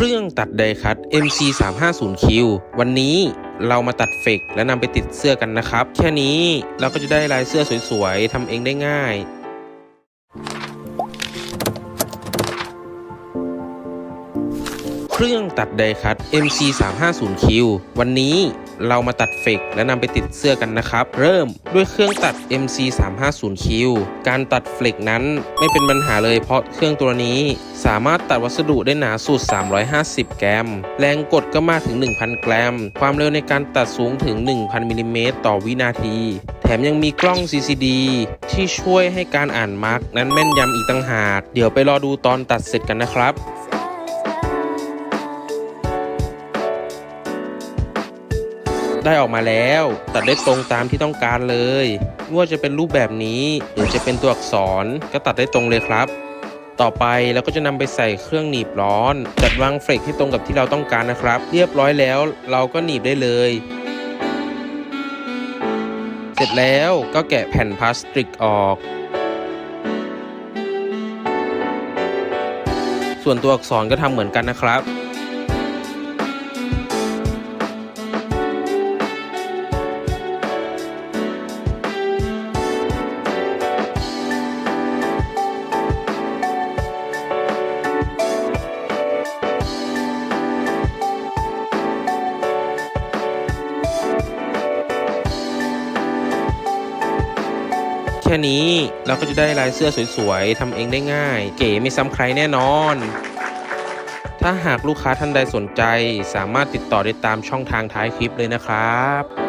เครื่องตัดไดคัต MC 3 5 0 Q วันนี้เรามาตัดเฟกและนำไปติดเสื้อกันนะครับ แค่นี้เราก็จะได้ลายเสื้อสวยๆทำเองได้ง่ายเครื่องตัดไดคัต MC 3 5 0 Q วันนี้ เรามาตัดเฟกและนำไปติดเสื้อกันนะครับ เริ่มด้วยเครื่องตัด MC 3 5 0 Q การตัดเฟกนั้นไม่เป็นปัญหาเลยเพราะเครื่องตัวนี้สามารถตัดวัสดุได้หนาสุด 350 แกรม แรงกดก็มากถึง 1,000 แกรม ความเร็วในการตัดสูงถึง 1,000มิลลิเมตรต่อวินาที แถมยังมีกล้อง CCD ที่ช่วยให้การอ่านมาร์กนั้นแม่นยำอีกต่างหาก เดี๋ยวไปรอดูตอนตัดเสร็จกันนะครับ ได้ออกมาแล้ว ตัดได้ตรงตามที่ต้องการเลยไม่ว่าจะเป็นรูปแบบนี้หรือจะเป็นตัวอักษรก็ตัดได้ตรงเลยครับ ต่อไปเราก็จะนำไปใส่เครื่องหนีบร้อน จัดวางเฟรกให้ตรงกับที่เราต้องการนะครับ เรียบร้อยแล้วเราก็หนีบได้เลยเสร็จแล้วก็แกะแผ่นพลาสติกออก ส่วนตัวอักษรก็ทำเหมือนกันนะครับ ค่นี้ เราก็จะได้ลายเสื้อสวยๆทำเองได้ง่าย เก๋ไม่ซ้ำใครแน่นอน ถ้าหากลูกค้าท่านใดสนใจ สามารถติดต่อได้ตามช่องทางท้ายคลิปเลยนะครับ